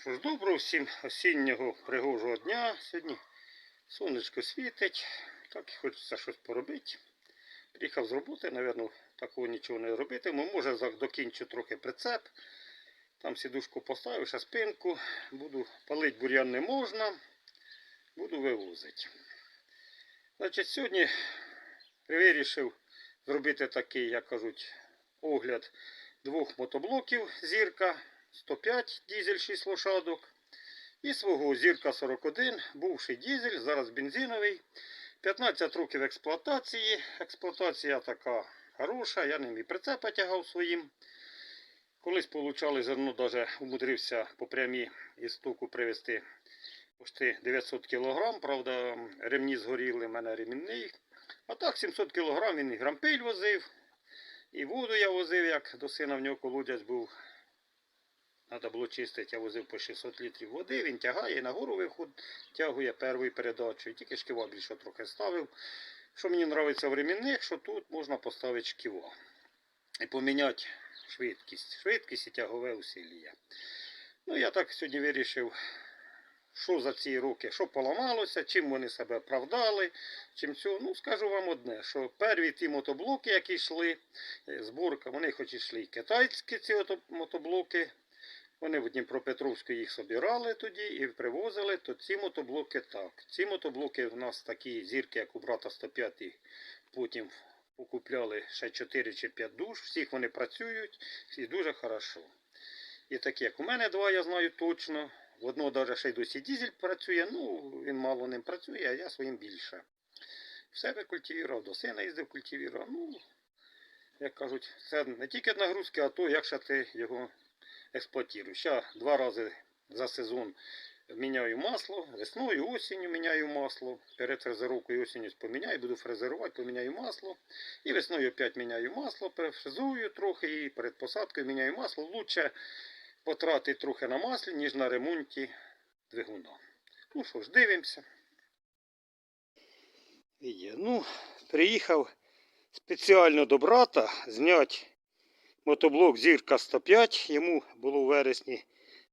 Що доброго всім осіннього пригожого дня. Сьогодні сонечко світить, так і хочеться щось поробити. Приїхав з роботи, напевно, такого нічого не робитиму. Може, докінчу трохи прицеп. Там сідушку поставив, ще спинку. Буду палити бур'ян не можна. Буду вивозити. Значить, сьогодні вирішив зробити такий, як кажуть, огляд двох мотоблоків зірка 105 дізель 6 лошадок. І свого зірка 41, бувший дізель, зараз бензиновий. 15 років експлуатації. Експлуатація така хороша, я ним і прицепа тягав своїм. Колись получали зерно, навіть умудрився по прямій із стоку привезти почти 900 кг. Правда, ремні згоріли, в мене ремінний. А так 700 кг він і грампиль возив, і воду я возив, як до сина в нього колодязь був. Треба було чистити, я возив по 600 літрів води, він тягає, на гору виход тягує першою передачею. Тільки шківа більше трохи ставив. Що мені подобається в ремінних, що тут можна поставити шківа. І поміняти швидкість. Швидкість і тягове усилля. Ну, я так сьогодні вирішив, що за ці роки, що поламалося, чим вони себе оправдали, чим цього. Ну, скажу вам одне, що перві ті мотоблоки, які йшли, е, зборка, вони хоч і йшли і китайські ці мотоблоки, вони в Дніпропетровську їх собирали тоді і привозили, то ці мотоблоки так. Ці мотоблоки в нас такі зірки, як у брата 105, потім покупляли ще 4 чи 5 душ, всіх вони працюють, всі дуже хорошо. І такі, як у мене два, я знаю точно. В одного навіть ще й досі дізель працює, ну він мало ним працює, а я своїм більше. В себе культивірував, до сина їздив культивірував. Ну, як кажуть, це не тільки нагрузки, а то, як ще ти його експлуатуєш. Ще два рази за сезон міняю масло, весною, осінню міняю масло. Перед фрезеровкою осінню поміняю, буду фрезерувати, поміняю масло. І весною опять міняю масло, перефрезую трохи і перед посадкою міняю масло. Лучше потратити трохи на маслі, ніж на ремонті двигуна. Ну що ж, дивимося. Ну, приїхав спеціально до брата зняти мотоблок Зірка 105. Йому було у вересні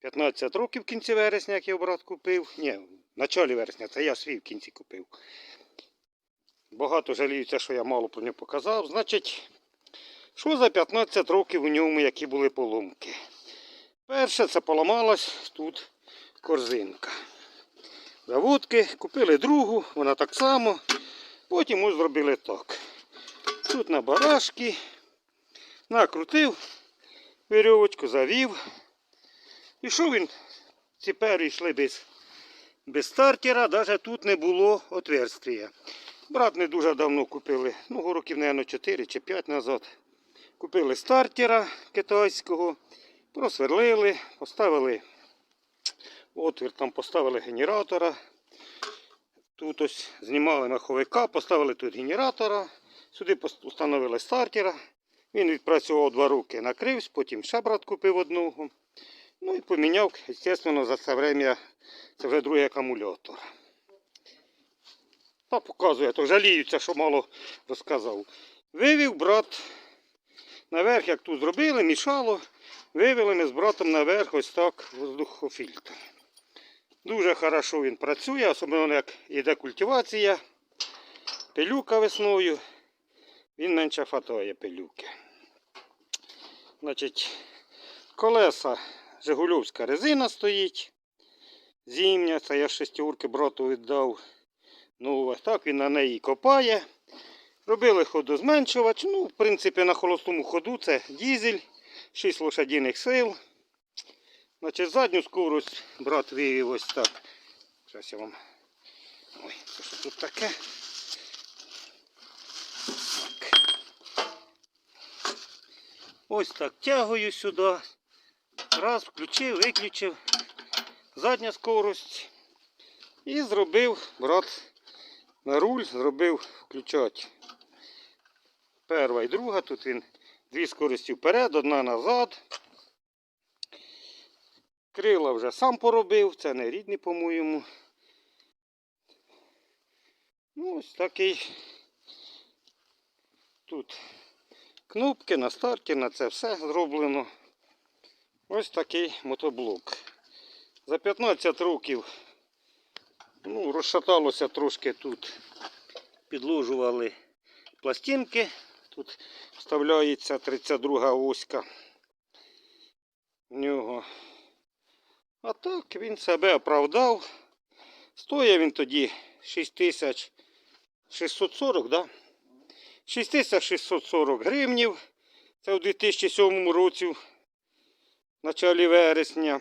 15 років в кінці вересня, як його брат купив. Ні, в началі вересня, це я свій в кінці купив. Багато жаліються, що я мало про нього показав. Значить, що за 15 років у ньому які були поломки? Перше, це поламалась тут корзинка. Заводки, купили другу, вона так само. Потім ось зробили так. Тут на барашки накрутив вірьовочку, завів. І що він? Ці пери йшли без, без стартера, навіть тут не було отверстия. Брат не дуже давно купили, ну років, мабуть, 4 чи 5 назад. Купили стартера китайського, просверлили, поставили отвір, там поставили генератора. Тут ось знімали маховика, поставили тут генератора. Сюди встановили стартера. Він відпрацював два роки, накрився, потім ще брат купив одного. Ну і поміняв, звісно, за це время це вже другий акумулятор. Та показує, то жаліються, що мало розказав. Вивів брат наверх, як тут зробили, мішало. Вивели ми з братом наверх ось так воздухофільтр. Дуже хорошо він працює, особливо як йде культивація, пилюка весною. Він менше фатає пилюки. Значить, колеса Жигульовська резина стоїть. Зімня, це я шестюрки брату віддав. Ну, так він на неї копає. Робили ходозменшувач. Ну, в принципі, на холостому ходу це дізель, 6 лошадіних сил. Значить, задню скорость брат вивів ось так. Зараз я вам. Ой, що тут таке? Ось так тягую сюди. Раз, включив, виключив. Задня скорость. І зробив брат на руль, зробив включати. Перша і друга. Тут він дві скорості вперед, одна назад. Крила вже сам поробив, це не рідний, по-моєму. Ну, ось такий. Тут кнопки на старті, на це все зроблено. Ось такий мотоблок. За 15 років ну, розшаталося трошки тут. Підложували пластинки. Тут вставляється 32 оська в нього. А так він себе оправдав. Стоїть він тоді 6640, да? 6640 гривнів. Це у 2007 році, в началі вересня.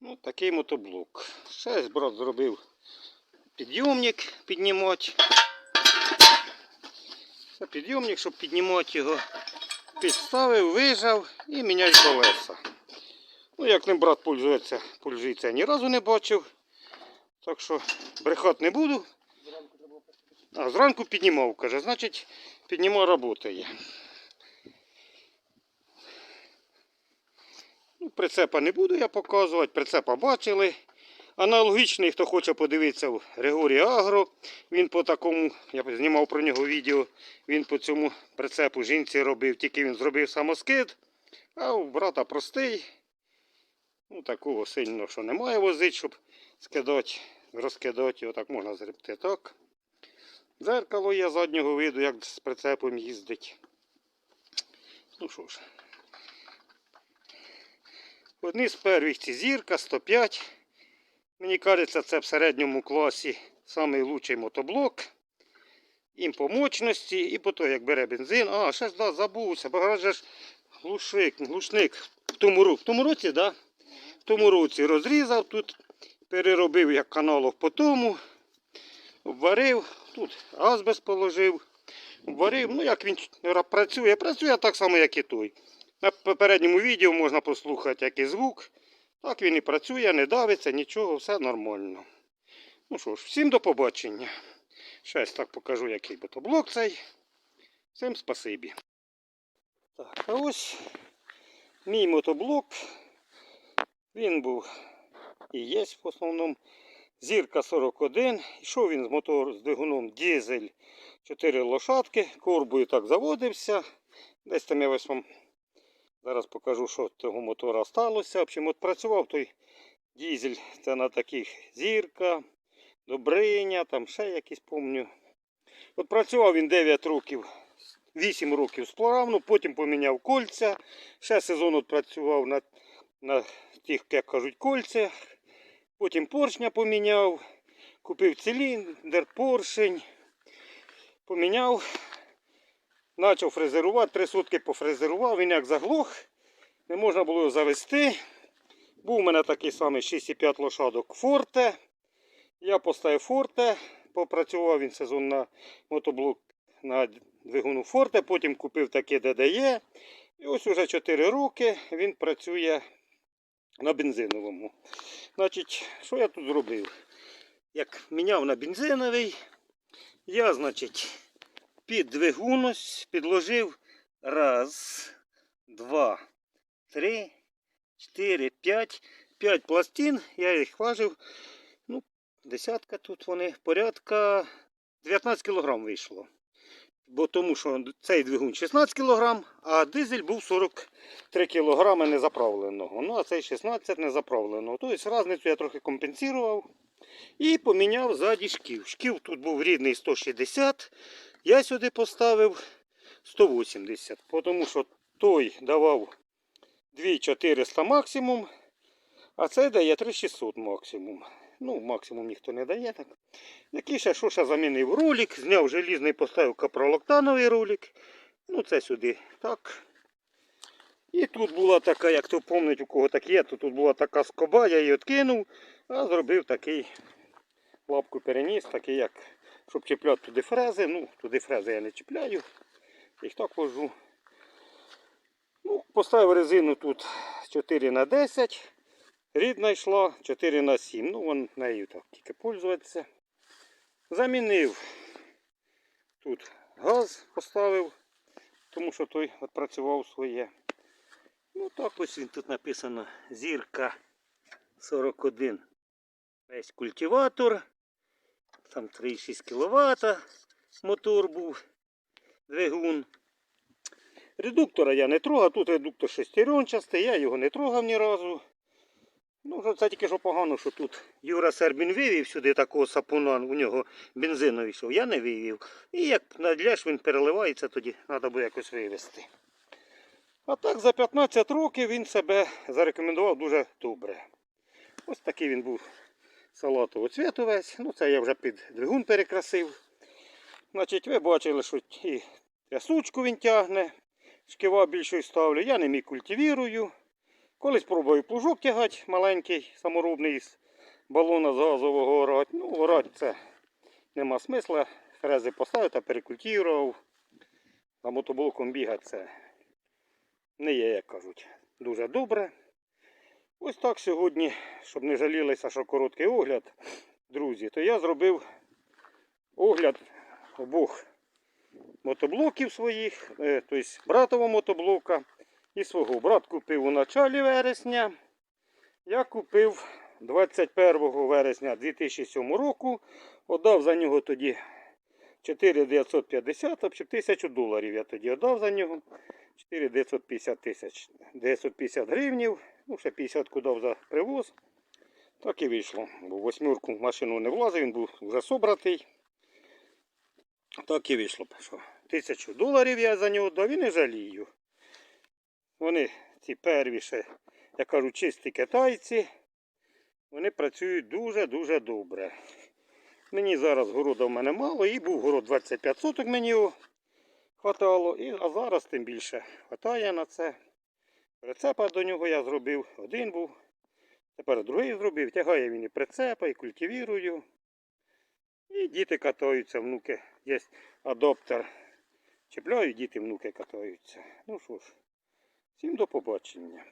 Ну, такий мотоблок. Ще брат зробив підйомник піднімати. Це підйомник, щоб піднімати його. Підставив, вижав і міняй колеса. Ну, як ним брат пользується, пользується, ні разу не бачив. Так що брехати не буду. А, зранку піднімав, каже, значить, піднімав працює. Ну, прицепа не буду я показувати, прицепа бачили. Аналогічний, хто хоче подивитися в Григорій Агро, він по такому, я знімав про нього відео, він по цьому прицепу жінці робив, тільки він зробив самоскид, а у брата простий. Ну, такого сильного, що немає возити, щоб скидати, розкидати його, так можна зробити так. Дзеркало є заднього виду, як з прицепом їздить. Ну що ж. Одні з перших ці зірка 105. Мені кажеться, це в середньому класі найкращий мотоблок. І по мощності, і по тому, як бере бензин. А, ще ж да, забувся, бо ж глушник, глушник в тому, ро- в тому році, да? В тому році розрізав тут, переробив як каналов по тому, обварив, тут азбест положив, обварив. Ну як він працює, працює так само, як і той. На попередньому відео можна послухати, який звук. Так він і працює, не давиться, нічого, все нормально. Ну що ж, всім до побачення. Щас так покажу, який мотоблок цей. Всім спасибі. Так, а ось мій мотоблок. Він був і є в основному. Зірка 41. Ішов він з мотор з двигуном дизель 4 лошадки. Корбою так заводився. Десь там я ось вам зараз покажу, що того мотора сталося. В общем, працював той дизель. Це на таких зірка, добриня, там ще якісь помню. От працював він 9 років, 8 років сплавно, потім поміняв кольця. Ще сезон от працював на, на тих, як кажуть, кольцях. Потім поршня поміняв, купив циліндр, поршень, поміняв, почав фрезерувати, три сутки пофрезерував, він як заглох, не можна було його завести. Був у мене такий самий 6,5 лошадок Форте. Я поставив Форте, попрацював він сезон на мотоблок на двигуну Форте, потім купив таке ДДЄ. І ось уже 4 роки він працює на бензиновому. Значить, що я тут зробив? Як міняв на бензиновий, я, значить, під двигун підложив раз, два, три, чотири, п'ять. П'ять пластин, я їх важив. Ну, десятка тут вони, порядка 19 кг вийшло. Бо тому що цей двигун 16 кг, а дизель був 43 кг незаправленого. Ну, а цей 16 незаправленого. Тобто різницю я трохи компенсував. І поміняв ззаді шків. Шків тут був рідний 160. Я сюди поставив 180. Тому що той давав 2400 максимум, а цей дає 3600 максимум. Ну, максимум ніхто не дає так. Який ще що ще замінив ролик, зняв желізний, поставив капролоктановий ролик. Ну, це сюди так. І тут була така, як хто пам'ятає, у кого так є, то тут була така скоба, я її відкинув, а зробив такий лапку переніс, такий як, щоб чіпляти туди фрези. Ну, туди фрези я не чіпляю. Їх так вожу. Ну, поставив резину тут 4 на 10 Рідна йшла 4 на 7 Ну, вон нею так тільки пользуватися. Замінив. Тут газ поставив, тому що той відпрацював своє. Ну так ось він тут написано зірка 41. Весь культиватор. Там 3,6 кВт мотор був, двигун. Редуктора я не трогав, тут редуктор шестеренчастий, я його не трогав ні разу. Ну, це тільки що погано, що тут Юра Сербін вивів сюди такого сапуна, у нього бензиновий йшов. Я не вивів. І як надлєш, він переливається, тоді треба буде якось вивезти. А так за 15 років він себе зарекомендував дуже добре. Ось такий він був салатового цвіту весь. Ну, це я вже під двигун перекрасив. Значить, ви бачили, що і трясучку він тягне, шкива більшою ставлю. Я ним і культивірую. Колись пробую плужок тягати маленький, саморобний з балона з газового орати. Ну, орати це нема смисла. Фрези поставив та перекультивував. А мотоблоком бігати це не є, як кажуть, дуже добре. Ось так сьогодні, щоб не жалілися, що короткий огляд, друзі, то я зробив огляд обох мотоблоків своїх, е, тобто братового мотоблока і свого. Брат купив у началі вересня. Я купив 21 вересня 2007 року. Отдав за нього тоді 4950, тобто 1000 доларів я тоді отдав за нього. 4950 тисяч, 950 гривнів, ну ще 50 дав за привоз. Так і вийшло. Бо восьмірку в машину не влазив, він був вже собратий. Так і вийшло. Що 1000 доларів я за нього дав і не жалію. Вони ці перві ще, я кажу, чисті китайці. Вони працюють дуже-дуже добре. Мені зараз города в мене мало, і був город 25 соток мені його хватало. І, а зараз тим більше хватає на це. Прицепа до нього я зробив, один був. Тепер другий зробив. Тягає він і прицепа, і культивірую. І діти катаються, внуки. Є адоптер. Чіпляю, діти, внуки катаються. Ну що ж, всім до побачення.